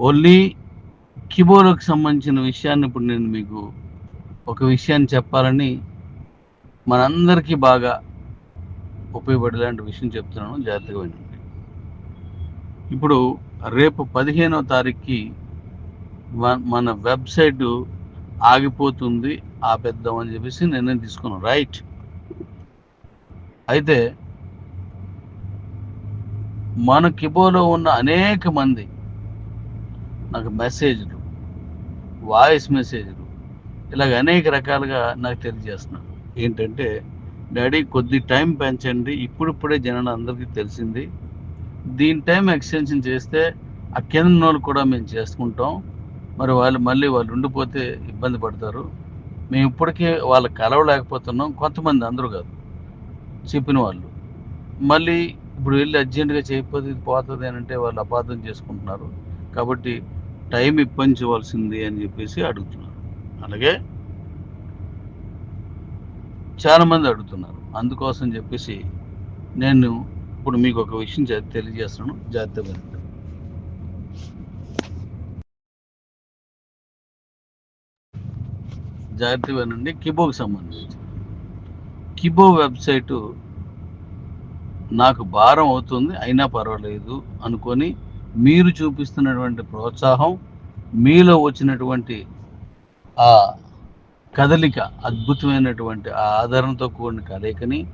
only కీబోర్డ్కి సంబంధించిన విషయాన్ని ఇప్పుడు నేను మీకు ఒక విషయాన్ని చెప్పాలని మనందరికీ బాగా ఉపయోగపడేలాంటి విషయం చెప్తున్నాను. జాగ్రత్తగా వినండి. ఇప్పుడు రేపు పదిహేనో తారీఖుకి మన- మన వెబ్సైట్ ఆగిపోతుంది ఆపేద్దామని చెప్పేసి నిర్ణయం తీసుకున్నాను రైట్. అయితే మన కిబోలో ఉన్న అనేక మంది నాకు మెసేజ్లు వాయిస్ మెసేజ్లు ఇలాగ అనేక రకాలుగా నాకు తెలియజేస్తున్నారు. ఏంటంటే డాడీ కొద్ది టైం పెంచండి ఇప్పుడిప్పుడే జనాలు అందరికీ తెలిసింది. దీని టైం ఎక్స్టెన్షన్ చేస్తే ఆ కింద వాళ్ళు కూడా మేము చేసుకుంటాం. మరి వాళ్ళు మళ్ళీ వాళ్ళు ఉండిపోతే ఇబ్బంది పడతారు. మేము ఇప్పటికే వాళ్ళు కలవలేకపోతున్నాం. కొంతమంది అందరూ కాదు చెప్పిన వాళ్ళు. మళ్ళీ ఇప్పుడు వెళ్ళి అర్జెంటుగా చేయకపోతే ఇది పోతుంది అని అంటే వాళ్ళు అపార్థం చేసుకుంటున్నారు. కాబట్టి టైం ఇప్పించవలసింది అని చెప్పేసి అడుగుతున్నారు. అలాగే చాలామంది అడుగుతున్నారు. అందుకోసం చెప్పేసి నేను ఇప్పుడు మీకు ఒక విషయం తెలియజేస్తున్నాను. జాగ్రత్త వినండి. జాగ్రత్తగా వినండి. కిబోకి సంబంధించి. కిబో వెబ్సైటు నాకు భారం అవుతుంది. అయినా పర్వాలేదు అనుకొని మీరు చూపిస్తున్నటువంటి ప్రోత్సాహం మీలో వచ్చినటువంటి ఆ కదలిక అద్భుతమైనటువంటి ఆ ఆదరణతో కూడిన కలయికని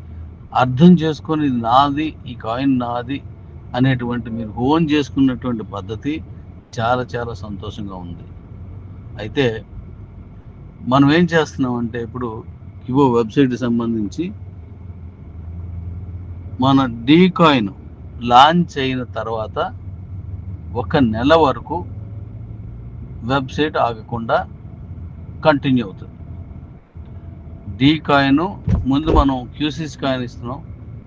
అర్థం చేసుకొని ఇది నాది ఈ కాయిన్ నాది అనేటువంటి మీరు ఓన్ చేసుకున్నటువంటి పద్ధతి చాలా చాలా సంతోషంగా ఉంది. అయితే మనం ఏం చేస్తున్నామంటే ఇప్పుడు ఇవో వెబ్సైట్ సంబంధించి మన డీ కాయిన్ లాంచ్ అయిన తర్వాత ఒక నెల వరకు వెబ్సైట్ ఆగకుండా కంటిన్యూ అవుతుంది. డీ కాయిన్ ముందు మనం క్యూసిస్ కాయిన్ ఇస్తున్నాం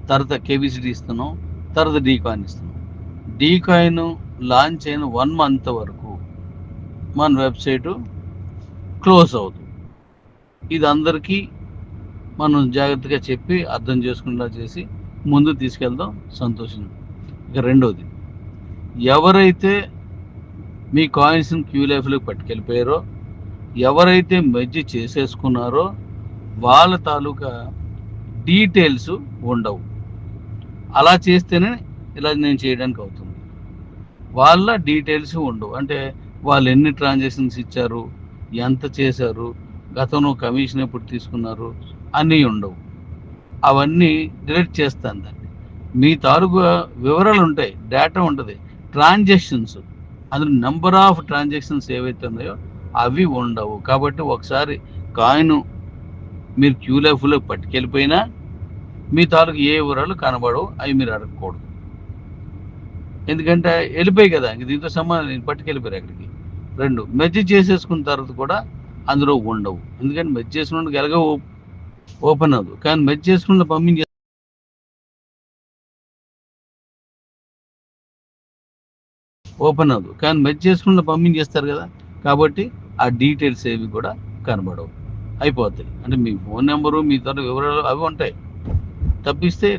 తర్వాత కేబిసిడి ఇస్తున్నాం తర్వాత డీ కాయిన్ ఇస్తున్నాం. డీ కాయిన్ లాంచ్ అయిన వన్ మంత్ వరకు మన వెబ్సైట్ క్లోజ్ అవుతుంది. ఇది అందరికీ మనం జాగ్రత్తగా చెప్పి అర్థం చేసుకునేలా చేసి ముందు తీసుకెళ్దాం. సంతోషం. ఇక రెండోది ఎవరైతే మీ కాయిన్స్ని క్యూ లైఫ్లోకి పట్టుకెళ్ళిపోయారో ఎవరైతే మెజ్జ చేసేసుకున్నారో వాళ్ళ తాలూకా డీటెయిల్స్ ఉండవు. అలా చేస్తేనే ఇలా నేను చేయడానికి అవుతుంది. వాళ్ళ డీటెయిల్స్ ఉండవు. అంటే వాళ్ళు ఎన్ని ట్రాన్సాక్షన్స్ ఇచ్చారు ఎంత చేశారు గతంలో కమిషన్ ఎప్పుడు తీసుకున్నారు అన్నీ ఉండవు. అవన్నీ డిలీట్ చేస్తాను దాన్ని. మీ తాలూకా వివరాలు ఉంటాయి డేటా ఉంటుంది. ట్రాన్సాక్షన్స్ అందులో నెంబర్ ఆఫ్ ట్రాన్సాక్షన్స్ ఏవైతే ఉన్నాయో అవి ఉండవు. కాబట్టి ఒకసారి కాయిన్ మీరు క్యూ లైఫ్లో పట్టుకెళ్ళిపోయినా మీ తాలూకు ఏ వివరాలు కనబడవు అవి మీరు అడగకూడదు. ఎందుకంటే వెళ్ళిపోయి కదా ఇంక దీంతో సంబంధం నేను పట్టుకెళ్ళిపోయారు అక్కడికి. రెండు మెజ్జ చేసేసుకున్న తర్వాత కూడా అందులో ఉండవు. ఎందుకంటే మెజ్జ చేసుకున్న ఎలాగో ఓపెన్ అవ్వదు. కానీ మెజ్జ చేసుకున్న పంపించే ఓపెన్ అవ్వదు. కానీ మెచ్ చేసుకున్న పంపించేస్తారు కదా. కాబట్టి ఆ డీటెయిల్స్ ఏవి కూడా కనబడవు. అయిపోతాయి. అంటే మీ ఫోన్ నెంబరు మీ తర్వాత వివరాలు అవి ఉంటాయి. తప్పిస్తే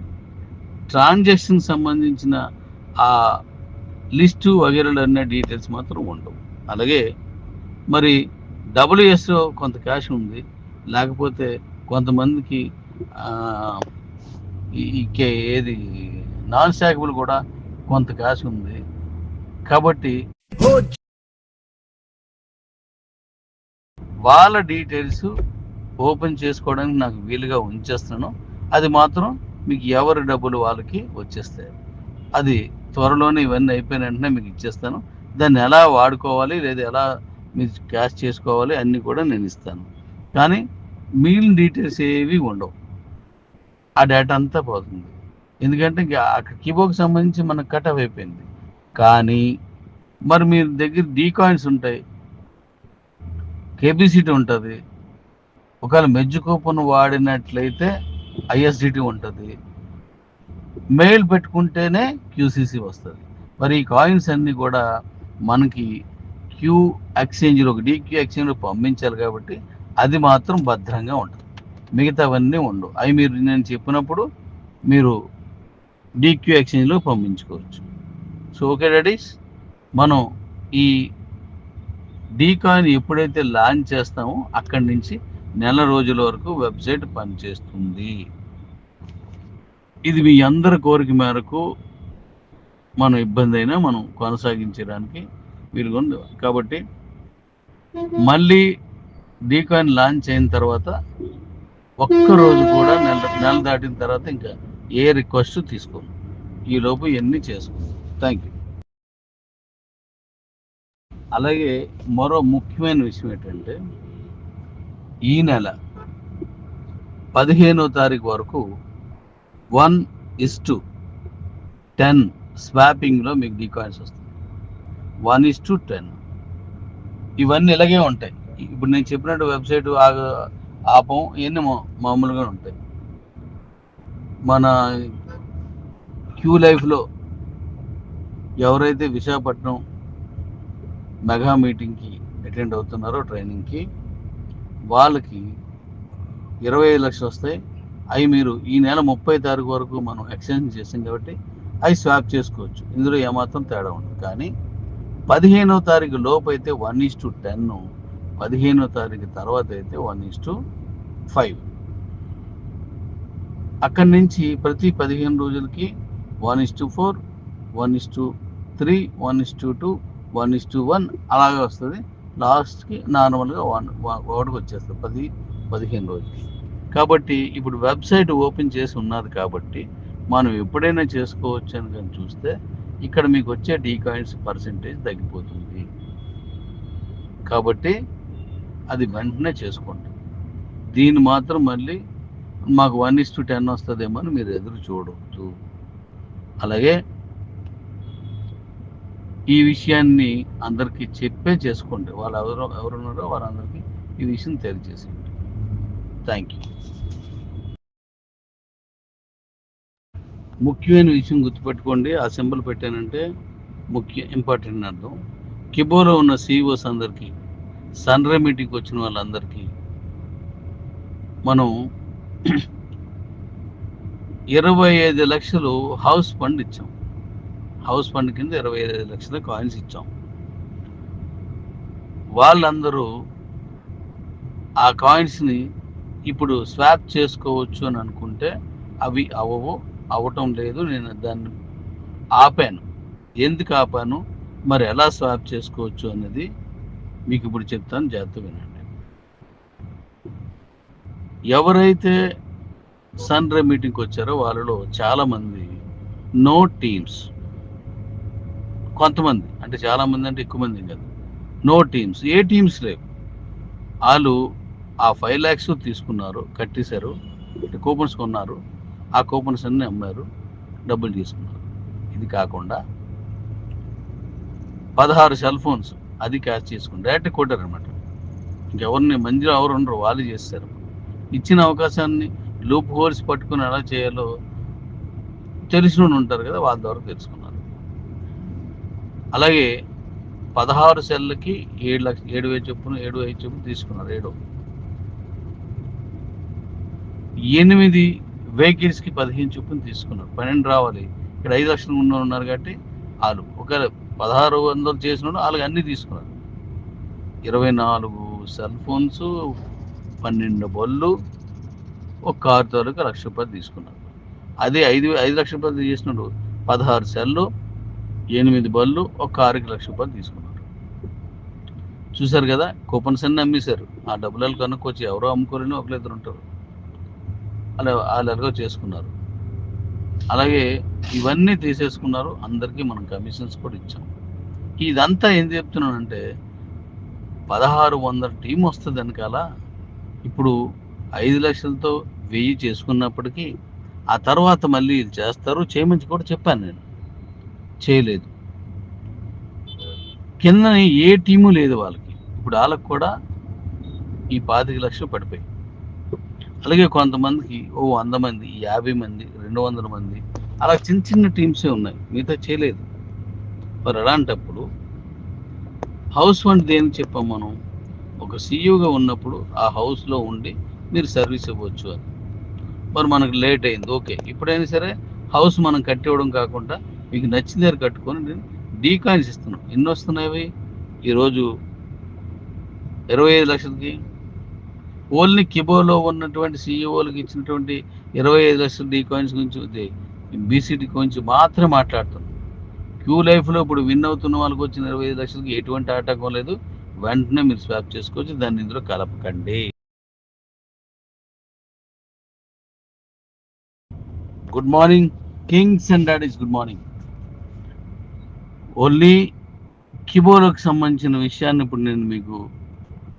ట్రాన్సాక్షన్ సంబంధించిన ఆ లిస్టు వగేరాలు అన్న డీటెయిల్స్ మాత్రం ఉండవు. అలాగే మరి డబ్ల్యూఎస్ కొంత క్యాష్ ఉంది. లేకపోతే కొంతమందికి ఏది నాన్ స్టాకబుల్ కూడా కొంత క్యాష్ ఉంది. కాబట్టి వాళ్ళ డీటెయిల్స్ ఓపెన్ చేసుకోవడానికి నాకు వీలుగా ఉంచేస్తున్నాను అది మాత్రం మీకు ఎవరి డబ్బులు వాళ్ళకి వచ్చేస్తాయి. అది త్వరలోనే ఇవన్నీ అయిపోయిన వెంటనే మీకు ఇచ్చేస్తాను. దాన్ని ఎలా వాడుకోవాలి లేదా ఎలా మీరు క్యాష్ చేసుకోవాలి అన్నీ కూడా నేను ఇస్తాను. కానీ మిగిలిన డీటెయిల్స్ ఏవి ఉండవు. ఆ డేటా అంతా పోతుంది. ఎందుకంటే ఇంకా అక్కడ కీబోర్డ్కి సంబంధించి మనకు కట్ ఆఫ్ అయిపోయింది. కానీ మరి మీ దగ్గర డీ కాయిన్స్ ఉంటాయి. కేబీసీటీ ఉంటుంది. ఒకవేళ మెజ్జు కూపన్ వాడినట్లయితే ఐఎస్డిటీ ఉంటుంది. మెయిల్ పెట్టుకుంటేనే క్యూసీసీ వస్తుంది. మరి ఈ కాయిన్స్ అన్నీ కూడా మనకి క్యూ ఎక్స్చేంజ్లో ఒక డీక్యూ ఎక్స్చేంజ్లో పంపించాలి కాబట్టి అది మాత్రం భద్రంగా ఉంటుంది. మిగతావన్నీ ఉండవు. అవి మీరు నేను చెప్పినప్పుడు మీరు డీక్యూ ఎక్స్చేంజ్లో పంపించుకోవచ్చు. సో ఓకే డాడీస్ మనం ఈ డీకాయిన్ ఎప్పుడైతే లాంచ్ చేస్తామో అక్కడి నుంచి నెల రోజుల వరకు వెబ్సైట్ పనిచేస్తుంది. ఇది మీ అందరి కోరిక మేరకు మనం ఇబ్బంది అయినా మనం కొనసాగించడానికి వీలుగా ఉంది కాబట్టి మళ్ళీ డీకాయిన్ లాంచ్ అయిన తర్వాత ఒక్క రోజు కూడా నెల నెల దాటిన తర్వాత ఇంకా ఏ రిక్వెస్ట్ తీసుకోను. ఈ లోపు ఇవన్నీ చేసుకోండి థ్యాంక్ యూ అలాగే మరో ముఖ్యమైన విషయం ఏంటంటే ఈ నెల పదిహేనో తారీఖు వరకు వన్ ఇస్ టు టెన్ స్వాపింగ్లో మీకు డీకాయిన్స్ వస్తుంది వన్ ఇస్ టు టెన్. ఇవన్నీ ఇలాగే ఉంటాయి. ఇప్పుడు నేను చెప్పినట్టు వెబ్సైట్ ఆపం ఇవన్నీ మామూలుగా ఉంటాయి. మన క్యూ లైఫ్లో ఎవరైతే విశాఖపట్నం మెగా మీటింగ్కి అటెండ్ అవుతున్నారో ట్రైనింగ్కి వాళ్ళకి ఇరవై ఐదు లక్షలు వస్తాయి. అవి మీరు ఈ నెల ముప్పై తారీఖు వరకు మనం ఎక్స్చేంజ్ చేసాం కాబట్టి అవి స్వాప్ చేసుకోవచ్చు. ఇందులో ఏమాత్రం తేడా ఉండదు. కానీ పదిహేనో తారీఖు లోపు అయితే వన్ ఈస్ టు టెన్ పదిహేనో తారీఖు తర్వాత అయితే వన్ ఈస్ టు ఫైవ్. అక్కడి నుంచి ప్రతి పదిహేను రోజులకి one is to four one is to three one is to two one is to one అలాగే వస్తుంది. లాస్ట్కి నార్మల్గా వన్ ఒకటికి వచ్చేస్తుంది పది పదిహేను రోజులకి కాబట్టి ఇప్పుడు వెబ్సైట్ ఓపెన్ చేసి ఉన్నది కాబట్టి మనం ఎప్పుడైనా చేసుకోవచ్చు అని కానీ చూస్తే ఇక్కడ మీకు వచ్చే డీ కాయిన్స్ పర్సంటేజ్ తగ్గిపోతుంది. కాబట్టి అది వెంటనే చేసుకోండి. దీన్ని మాత్రం మళ్ళీ మాకు వన్ ఇస్ టు టెన్ వస్తుందేమో అని మీరు ఎదురు చూడవద్దు అలాగే ఈ విషయాన్ని అందరికీ చెప్పే చేసుకోండి. వాళ్ళు ఎవరు ఎవరున్నారో వారందరికీ ఈ విషయం తెలియజేసేయండి. థ్యాంక్ యూ ముఖ్యమైన విషయం గుర్తుపెట్టుకోండి. ఆ సింబల్ పెట్టానంటే ముఖ్య ఇంపార్టెంట్ అర్థం. కిబోలో ఉన్న సిఇఓస్ అందరికీ సన్రే మీటింగ్కి వచ్చిన వాళ్ళందరికీ మనం ఇరవై ఐదు లక్షలు హౌస్ ఫండ్ ఇచ్చాం. హౌస్ ఫండ్ కింద ఇరవై ఐదు లక్షల కాయిన్స్ ఇచ్చాం. వాళ్ళందరూ ఆ కాయిన్స్ని ఇప్పుడు స్వాప్ చేసుకోవచ్చు అని అనుకుంటే అవి అవ్వవు అవ్వటం లేదు నేను దాన్ని ఆపాను. ఎందుకు ఆపాను? మరి ఎలా స్వాప్ చేసుకోవచ్చు అనేది మీకు ఇప్పుడు చెప్తాను జాగ్రత్త వినండి. ఎవరైతే సన్ రే మీటింగ్కి వచ్చారో వాళ్ళలో చాలామంది నో టీమ్స్. కొంతమంది అంటే చాలామంది అంటే ఎక్కువ మంది కాదు. నో టీమ్స్ ఏ టీమ్స్ లేవు. వాళ్ళు ఆ ఫైవ్ ల్యాక్స్ తీసుకున్నారు కట్టేశారు కూపన్స్ కొన్నారు ఆ కూపన్స్ అన్నీ అమ్మారు డబ్బులు తీసుకున్నారు. ఇది కాకుండా పదహారు సెల్ ఫోన్స్ అది క్యాష్ చేసుకుని డైరెక్ట్ కొట్టారు అనమాట ఇంకెవరిని మందిలో ఎవరు ఉండరు వాళ్ళు చేస్తారు. ఇచ్చిన అవకాశాన్ని లూప్ హోల్స్ పట్టుకుని ఎలా చేయాలో తెలిసిన ఉంటారు కదా వాళ్ళ ద్వారా తెలుసుకున్నారు అలాగే పదహారు సెల్లకి ఏడు లక్ష ఏడు వేలు చొప్పున ఏడు ఐదు చొప్పున తీసుకున్నారు ఏడు. ఎనిమిది వెహికల్స్కి పదిహేను చొప్పున తీసుకున్నారు. పన్నెండు రావాలి. ఇక్కడ ఐదు లక్షలు ఉన్న ఉన్నారు కాబట్టి వాళ్ళు ఒక పదహారు వందలు చేసిన వాళ్ళు వాళ్ళకి అన్నీ తీసుకున్నారు. ఇరవై నాలుగు సెల్ ఫోన్స్ పన్నెండు బళ్ళు ఒక కారు తాలూకా లక్ష రూపాయలు తీసుకున్నారు. అదే ఐదు ఐదు లక్షల రూపాయలు చేసినప్పుడు పదహారు సెల్లు ఎనిమిది బళ్ళు ఒక ఆరుకి లక్ష రూపాయలు తీసుకున్నారు. చూశారు కదా కూపన్స్ అన్ని అమ్మేశారు ఆ డబ్బులు కనుక్కొచ్చి ఎవరో అమ్ముకోలేని ఒకరు ఇద్దరు ఉంటారు. అలా వాళ్ళు చేసుకున్నారు. అలాగే ఇవన్నీ తీసేసుకున్నారు అందరికీ మనం కమిషన్స్ కూడా ఇచ్చాం. ఇదంతా ఏం చెప్తున్నానంటే పదహారు వందల టీం వస్తుంది వెనకాల. ఇప్పుడు ఐదు లక్షలతో వెయ్యి చేసుకున్నప్పటికీ ఆ తర్వాత మళ్ళీ ఇది చేస్తారు చేయమని కూడా చెప్పాను నేను. చేయలేదు. కింద ఏ టీము లేదు వాళ్ళకి. ఇప్పుడు వాళ్ళకి కూడా ఈ పాతిక లక్షలు పడిపోయి అలాగే కొంతమందికి ఓ వంద మంది యాభై మంది రెండు వందల మంది అలా చిన్న చిన్న టీమ్సే ఉన్నాయి. మిగతా చేయలేదు. మరి అలాంటప్పుడు హౌస్ ఫండ్ దేనికి చెప్పాం మనం? ఒక సీఈఓగా ఉన్నప్పుడు ఆ హౌస్లో ఉండి మీరు సర్వీస్ ఇవ్వచ్చు అని. మరి మనకు లేట్ అయింది. ఓకే. ఇప్పుడైనా సరే హౌస్ మనం కట్టివ్వడం కాకుండా మీకు నచ్చిన దగ్గర కట్టుకొని నేను డీ కాయిన్స్ ఇస్తున్నాం. ఎన్ని వస్తున్నాయి ఈరోజు ఇరవై ఐదు లక్షలకి. ఓన్లీ కిబోలో ఉన్నటువంటి సీఈఓలకు ఇచ్చినటువంటి ఇరవై ఐదు లక్షల డీ కాయిన్స్ గురించి బీసీటీ గురించి మాత్రమే మాట్లాడుతున్నాం. క్యూ లైఫ్లో ఇప్పుడు విన్ అవుతున్న వాళ్ళకి వచ్చిన ఇరవై ఐదు లక్షలకి ఎటువంటి ఆటంకం లేదు. వెంటనే మీరు స్వాప్ చేసుకోవచ్చు. దాన్ని ఇందులో కలపకండి. Good morning. Kings and daddies good morning. Only కిబోర్డ్కి సంబంధించిన విషయాన్ని ఇప్పుడు నేను మీకు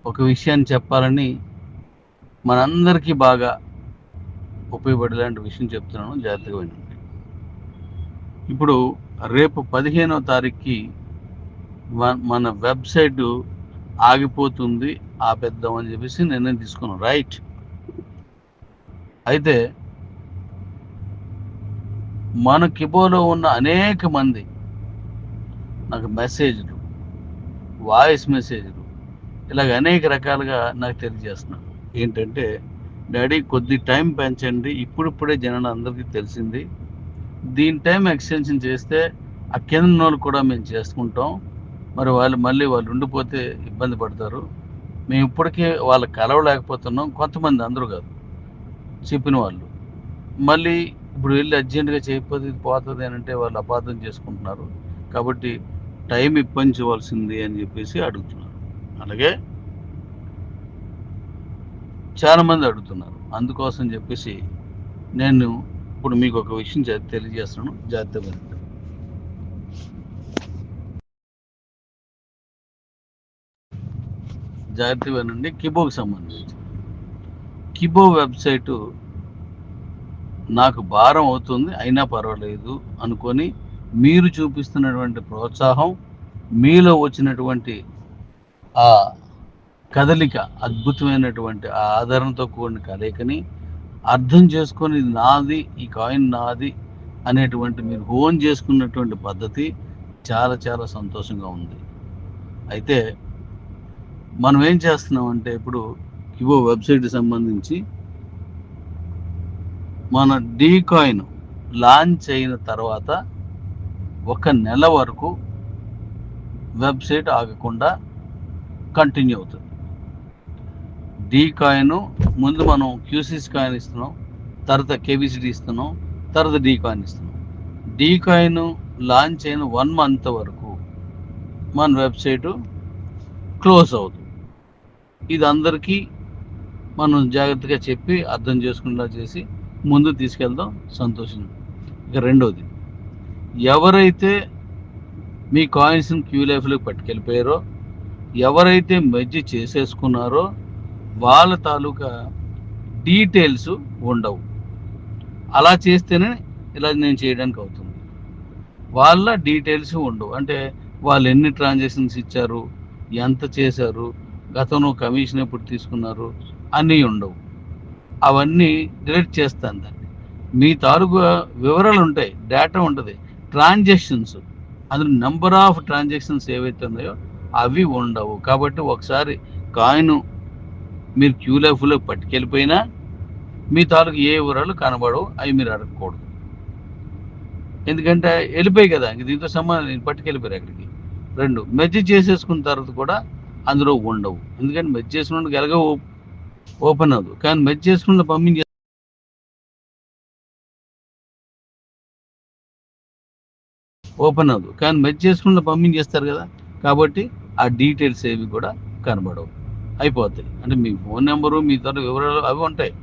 ఒక విషయాన్ని చెప్పాలని మనందరికీ బాగా ఉపయోగపడేలాంటి విషయం చెప్తున్నాను. జాగ్రత్తగా వినండి. ఇప్పుడు రేపు పదిహేనవ తారీఖుకి మన వెబ్సైట్ ఆగిపోతుంది ఆపేద్దామని చెప్పేసి నిర్ణయం తీసుకున్నాను రైట్. అయితే మన కిబోలో ఉన్న అనేక మంది నాకు మెసేజ్లు వాయిస్ మెసేజ్లు ఇలాగ అనేక రకాలుగా నాకు తెలియజేస్తున్నారు. ఏంటంటే డాడీ కొద్ది టైం పెంచండి. ఇప్పుడిప్పుడే జనం అందరికీ తెలిసింది. దీని టైం ఎక్స్టెన్షన్ చేస్తే ఆ కింద ఉన్న వాళ్ళు కూడా మేము చేసుకుంటాం. మరి వాళ్ళు మళ్ళీ వాళ్ళు ఉండిపోతే ఇబ్బంది పడతారు. మేము ఇప్పటికే వాళ్ళు కలవలేకపోతున్నాం. కొంతమంది అందరూ కాదు. చెప్పిన వాళ్ళు. మళ్ళీ ఇప్పుడు వెళ్ళి అర్జెంటుగా చేయకపోతే ఇది పోతుంది అని అంటే వాళ్ళు అపార్థం చేసుకుంటున్నారు. కాబట్టి టైం ఇప్పించవలసింది అని చెప్పేసి అడుగుతున్నారు. అలాగే చాలామంది అడుగుతున్నారు. అందుకోసం చెప్పేసి నేను ఇప్పుడు మీకు ఒక విషయం తెలియజేస్తున్నాను. జాగ్రత్తగా జాగ్రత్తగా నుండి కిబోకి సంబంధించి. కిబో వెబ్సైటు నాకు భారం అవుతుంది. అయినా పర్వాలేదు అనుకొని మీరు చూపిస్తున్నటువంటి ప్రోత్సాహం మీలో వచ్చినటువంటి ఆ కదలిక అద్భుతమైనటువంటి ఆ ఆదరణతో కూడిన కలయికని అర్థం చేసుకొని ఇది నాది ఈ కాయిన్ నాది అనేటువంటి మీరు హోన్ చేసుకున్నటువంటి పద్ధతి చాలా చాలా సంతోషంగా ఉంది. అయితే మనం ఏం చేస్తున్నామంటే ఇప్పుడు కివో వెబ్సైట్కి సంబంధించి మన డీ కాయిన్ లాంచ్ అయిన తర్వాత ఒక నెల వరకు వెబ్సైట్ ఆగకుండా కంటిన్యూ అవుతుంది. డీ కాయిన్ ముందు మనం క్యూసీస్ కాయిన్ ఇస్తున్నాం తర్వాత కేబిసిడి ఇస్తున్నాం తర్వాత డీ కాయిన్ ఇస్తున్నాం. డీ కాయిన్ లాంచ్ అయిన వన్ మంత్ వరకు మన వెబ్సైటు క్లోజ్ అవుతుంది. ఇది అందరికీ మనం జాగ్రత్తగా చెప్పి అర్థం చేసుకునేలా చేసి ముందు తీసుకెళ్దాం. సంతోషం. ఇక రెండోది. ఎవరైతే మీ కాయిన్స్ని క్యూ లైఫ్లోకి పట్టుకెళ్ళిపోయారో ఎవరైతే మెజ్జి చేసేసుకున్నారో వాళ్ళ తాలూకా డీటెయిల్స్ ఉండవు. అలా చేస్తేనే ఇలా నేను చేయడానికి అవుతుంది. వాళ్ళ డీటెయిల్స్ ఉండవు. అంటే వాళ్ళు ఎన్ని ట్రాన్సాక్షన్స్ ఇచ్చారు ఎంత చేశారు గతంలో కమిషన్ ఎప్పుడు తీసుకున్నారు అన్నీ ఉండవు. అవన్నీ డిలీట్ చేస్తాను దాన్ని. మీ తాలూకు వివరాలు ఉంటాయి డేటా ఉంటుంది. ట్రాన్సాక్షన్స్ అందులో నెంబర్ ఆఫ్ ట్రాన్సాక్షన్స్ ఏవైతే ఉన్నాయో అవి ఉండవు. కాబట్టి ఒకసారి కాయిన్ మీరు క్యూ లైఫ్లో పట్టుకెళ్ళిపోయినా మీ తాలూకు ఏ వివరాలు కనబడవు అవి మీరు అడగకూడదు. ఎందుకంటే వెళ్ళిపోయి కదా ఇంక దీంతో సంబంధం నేను పట్టుకెళ్ళిపోయారు అక్కడికి. రెండు మెజ్జ చేసేసుకున్న తర్వాత కూడా అందులో ఉండవు. ఎందుకంటే మెజ్జ చేసుకున్న ఎలాగో ఓపెన్ అవ్వదు. కానీ మెజ్జ చేసుకున్న పంపింగ్ ఓపెన్ అవ్వదు. కానీ మెచ్ చేసుకుంటే పంపింగ్ చేస్తారు కదా. కాబట్టి ఆ డీటెయిల్స్ ఏవి కూడా కనబడవు. అయిపోతాయి. అంటే మీ ఫోన్ నెంబరు మీ ద్వారా వివరాలు అవి ఉంటాయి.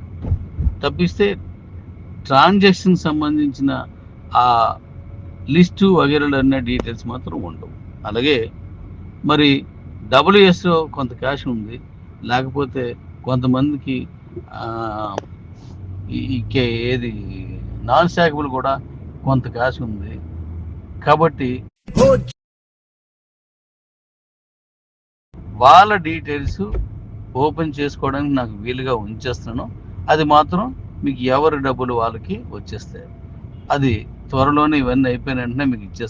తప్పిస్తే ట్రాన్సాక్షన్ సంబంధించిన ఆ లిస్టు వగేరాలు అనే డీటెయిల్స్ మాత్రం ఉండవు. అలాగే మరి డబ్ల్యూఎస్లో కొంత క్యాష్ ఉంది. లేకపోతే కొంతమందికి ఏది నాన్ స్టాకబుల్ కూడా కొంత క్యాష్ ఉంది. కాబట్టి వాళ్ళ డీటెయిల్స్ ఓపెన్ చేసుకోవడానికి నాకు వీలుగా ఉంచేస్తాను అది మాత్రం మీకు ఎవరి డబ్బులు వాళ్ళకి వచ్చేస్తాయి. అది త్వరలోనే ఇవన్నీ అయిపోయిన వెంటనే మీకు ఇచ్చేస్తాను.